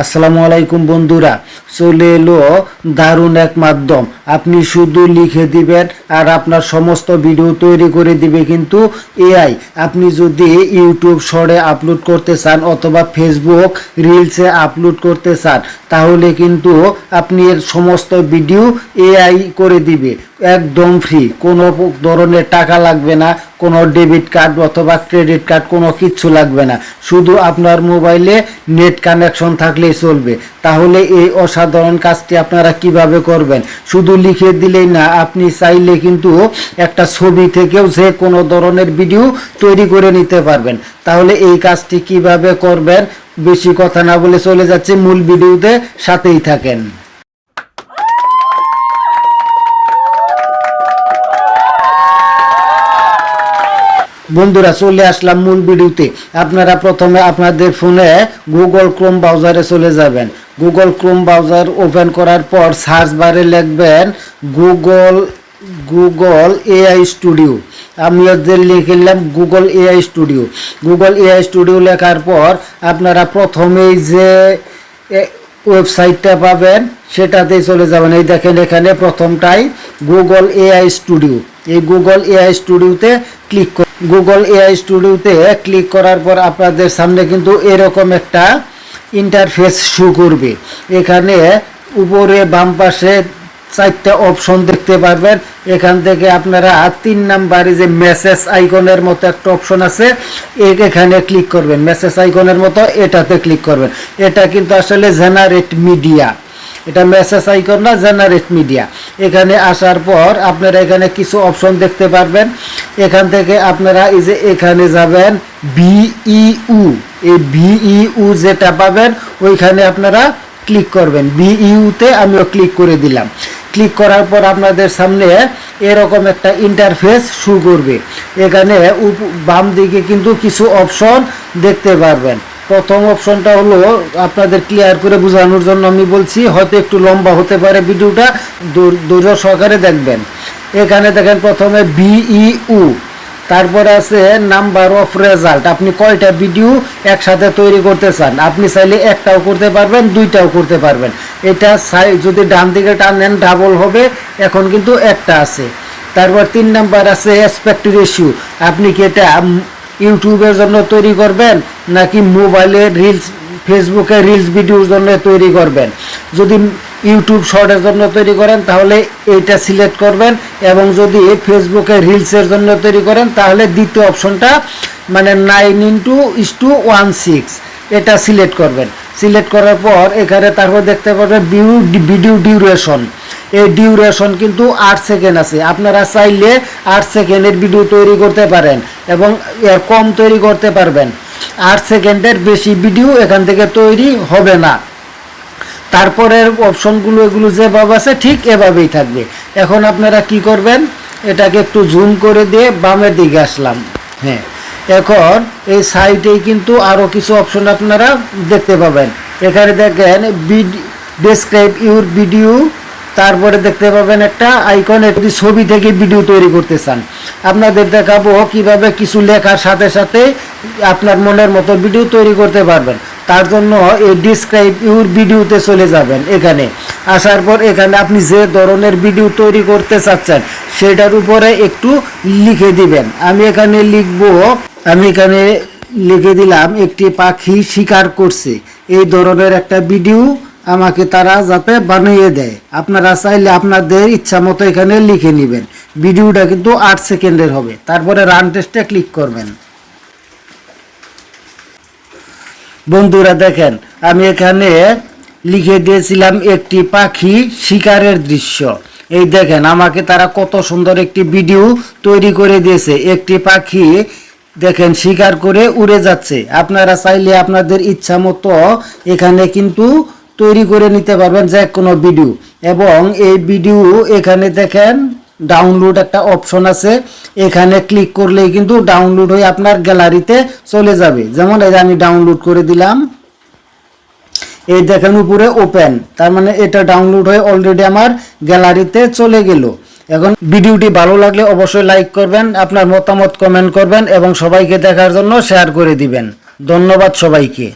আসসালামু আলাইকুম বন্ধুরা, চলে এলো দারুণ এক মাধ্যম। আপনি শুধু লিখে দিবেন আর আপনার সমস্ত ভিডিও তৈরি করে দিবে কিন্তু এআই। আপনি যদি ইউটিউব শর্টে আপলোড করতে চান অথবা ফেসবুক রিলসে আপলোড করতে চান, তাহলে কিন্তু আপনি এর সমস্ত ভিডিও এআই করে দিবে। একদম ফ্রি কোনো ধরনের টাকা লাগবে না, কোনো ডেবিট কার্ড অথবা ক্রেডিট কার্ড কোনো কিচ্ছু লাগবে না। শুধু আপনার মোবাইলে নেট কানেকশন থাকলেই চলবে। তাহলে এই অসাধারণ কাজটি আপনারা কীভাবে করবেন? শুধু লিখে দিলেই না, আপনি চাইলে কিন্তু একটা ছবি থেকেও যে কোনো ধরনের ভিডিও তৈরি করে নিতে পারবেন। তাহলে এই কাজটি কীভাবে করবেন? বেশি কথা না বলে চলে যাচ্ছে। মূল ভিডিওতে সাথেই থাকেন। বন্ধুরা, চলে আসলাম মূল ভিডিওতে। আপনারা প্রথমে আপনাদের ফোনে গুগল ক্রোম ব্রাউজারে চলে যাবেন। গুগল ক্রোম ব্রাউজার ওপেন করার পর সার্চ বারে লিখবেন গুগল গুগল এআই স্টুডিও আমি ওদের লিখলাম Google AI Studio Google AI Studio লেখার পর আপনারা প্রথমেই যে ওয়েবসাইটটা পাবেন, সেটাতেই চলে যাবেন। এই দেখেন এখানে প্রথমটাই গুগল এআই স্টুডিও এই গুগল এআই স্টুডিওতে ক্লিক গুগল এআই স্টুডিওতে ক্লিক করার পর আপনাদের সামনে কিন্তু এরকম একটা ইন্টারফেস শো করবে। এখানে উপরে বাম পাশে চারটা অপশন দেখতে পারবেন। এখান থেকে আপনারা তিন নাম্বারে যে মেসেজ আইকনের মতো একটা অপশন আছে এখানে ক্লিক করবেন। মেসেজ আইকনের মতো এটাতে ক্লিক করবেন। এটা কিন্তু আসলে জেনারেট মিডিয়া এটা মেসেজ আইকন না জেনারেট মিডিয়া এখানে আসার পর আপনারা এখানে কিছু অপশন দেখতে পারবেন। এখান থেকে আপনারা এই যে এখানে যাবেন বিইউ এই বিইউ যেটা পাবেন, ওইখানে আপনারা ক্লিক করবেন। বিইউতে আমিও ক্লিক করে দিলাম। ক্লিক করার পর আপনাদের সামনে এরকম একটা ইন্টারফেস শু করবে। এখানে বাম দিকে কিন্তু কিছু অপশন দেখতে পারবেন। প্রথম অপশনটা হলো আপনাদের ক্লিয়ার করে বোঝানোর জন্য আমি বলছি, হয়তো একটু লম্বা হতে পারে ভিডিওটা, ধৈর্য সহকারে দেখবেন। এখানে দেখেন প্রথমে বিইউ তারপরে আছে নাম্বার অফ রেজাল্ট আপনি কয়টা ভিডিও একসাথে তৈরি করতে চান? আপনি চাইলে একটাও করতে পারবেন, দুইটাও করতে পারবেন। এটা যদি ডান দিকে টানেন ডাবল হবে। এখন কিন্তু একটা আছে। তারপর তিন নাম্বার আছে অ্যাসপেক্ট রেশিও আপনি কি এটা ইউটিউবের জন্য তৈরি করবেন, নাকি মোবাইলে রিলস ফেসবুকে রিলস ভিডিওর জন্য তৈরি করবেন? যদি ইউটিউব শর্টের জন্য তৈরি করেন, তাহলে এইটা সিলেক্ট করবেন এবং যদি ফেসবুকে রিলসের জন্য তৈরি করেন, তাহলে দ্বিতীয় অপশনটা মানে nine into is two one six, এটা সিলেক্ট করবেন। সিলেক্ট করার পর এখানে তারপর দেখতে পারবেন ভিউ, ভিডিও ডিউরেশন। এই ডিউরেশন কিন্তু আট সেকেন্ড আছে। আপনারা চাইলে আট সেকেন্ডের ভিডিও তৈরি করতে পারেন এবং এর কম তৈরি করতে পারবেন। আট সেকেন্ডের বেশি ভিডিও এখান থেকে তৈরি হবে না। তারপরের অপশনগুলো এগুলো যেভাবে আছে, ঠিক এভাবেই থাকবে। এখন আপনারা কি করবেন? এটাকে একটু জুম করে দিয়ে বামের দিকে আসলাম। হ্যাঁ এখন এই সাইটেই কিন্তু আরও কিছু অপশন আপনারা দেখতে পাবেন। এখানে দেখেন বিড ডেসক্রাইব ইউর ভিডিও তারপরে দেখতে পাবেন একটা আইকন যদি ছবি থেকে ভিডিও তৈরি করতে চান। আপনাদের দেখাবো কীভাবে কিছু লেখার সাথে সাথে আপনার মনের মতো ভিডিও তৈরি করতে পারবেন। তার জন্য এই ডিসক্রাইব ইউর ভিডিওতে চলে যাবেন এখানে। আসার পর এখানে আপনি যে ধরনের ভিডিও তৈরি করতে চাচ্ছেন, সেটার উপরে একটু লিখে দিবেন। আমি এখানে লিখব, আমি এখানে লিখে দিলাম, একটি পাখি শিকার করছে। এই ধরনের একটা ভিডিও আমাকে তারা যাতে বানিয়ে দেয়। আপনারা চাইলে আপনাদের ইচ্ছা মতো এখানে লিখে নেবেন। ভিডিওটা কিন্তু আট সেকেন্ডের হবে। তারপরে রান টেস্টে ক্লিক করবেন। বন্ধুরা দেখেন, আমি এখানে লিখে দিয়েছিলাম একটি পাখি শিকারের দৃশ্য। এই দেখেন, আমাকে তারা কত সুন্দর একটি ভিডিও তৈরি করে দিয়েছে। একটি পাখি দেখেন, শিকার করে উড়ে যাচ্ছে। আপনারা চাইলে আপনাদের ইচ্ছা মতো এখানে কিন্তু তৈরি করে নিতে পারবেন যে কোনো ভিডিও। এবং এই ভিডিও এখানে দেখেন ডাউনলোড একটা অপশন আছে, এখানে ক্লিক করলেই কিন্তু ডাউনলোড হয়ে আপনার গ্যালারিতে চলে যাবে। যেমন এই আমি ডাউনলোড করে দিলাম। এই দেখেন উপরে ওপেন তার মানে এটা ডাউনলোড হয়ে অলরেডি আমার গ্যালারিতে চলে গেল। এখন ভিডিওটি ভালো লাগলে অবশ্যই লাইক করবেন, আপনার মতামত কমেন্ট করবেন এবং সবাইকে দেখার জন্য শেয়ার করে দিবেন। ধন্যবাদ সবাইকে।